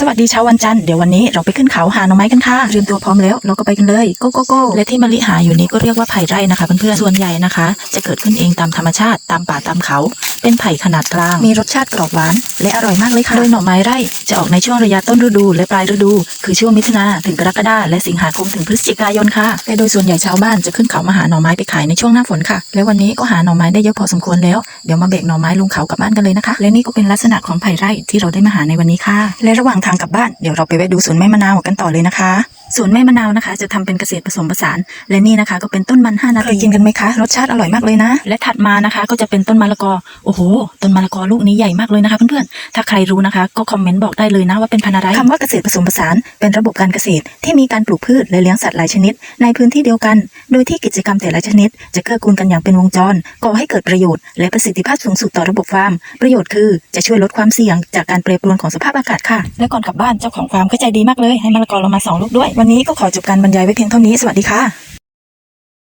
สวัสดีเช้าวันจันทร์เดี๋ยววันนี้เราไปขึ้นเขาหาหน่อไม้กันค่ะเตรียมตัวพร้อมแล้ว เราก็ไปกันเลยโกโกโกและที่มะลิหาอยู่นี้ก็เรียกว่าไผ่ไร่นะคะเพื่อนๆส่วนใหญ่นะคะ จะเกิดขึ้นเองตามธรรมชาติตามป่าตามเขา เป็นไผ่ขนาดกลาง มีรสชาติกรอบหวาน และอร่อยมากเลยค่ะโดยหน่อไม้ไร่จะออกในช่วงระยะต้นฤดู และปลายฤดู คือช่วงมิถุนาถึงกรกฎาและสิงหาคมถึงพฤศจิกายนค่ะและโดยส่วนใหญ่ชาวบ้านจะขึ้นเขามาหาหน่อไม้ไปขายในช่วงหน้าฝนค่ะ และวันนี้ก็หาหน่อไม้ได้เยอะพอสมควรแล้วเดี๋ยวมาแบกหน่อไม้ลงเขากลับบ้านกันเลยนะคะ และนี่ก็เป็นลักษณะของไผ่ไร่ที่เราได้มาหาในวันนี้ค่ะ และระหว่างทางกลับบ้าน เดี๋ยวเราไปแวะดูสวนแม่มะนาวกันต่อเลยนะคะ สวนแม่มะนาวนะคะ จะทำเป็นเกษตรผสมผสาน และนี่นะคะ ก็เป็นต้นมัน5นาทีเคยกินกันไหมคะรสชาติอร่อยมากเลยนะ และถัดมานะคะ ก็จะเป็นต้นมะละกอโอ้โหต้นมะละกอลูกนี้ใหญ่มากเลยนะคะเพื่อนๆถ้าใครรู้นะคะ ก็คอมเมนต์บอกได้เลยนะว่าเป็นพันธุ์อะไรคำว่าเกษตรผสมผสาน เป็นระบบการเกษตรที่มีการปลูกพืชและเลี้ยงสัตว์หลายชนิด ในพื้นที่เดียวกัน โดยที่กิจกรรมแต่ละชนิด จะเกื้อกูลกันอย่างเป็นวงจรก่อให้เกิดประโยชน์และประสิทธิภาพสูงสุดต่อระบบฟาร์มประโยชน์คือจะช่วยลดความเสี่ยงจากการแปรปรวนของสภาพอากาศค่ะ และก่อนกลับบ้านเจ้าของฟาร์มก็ใจดีมากเลยให้มะละกอเรามาสองลูกด้วยวันนี้ก็ขอจบการบรรยายไว้เพียงเท่านี้ สวัสดีค่ะ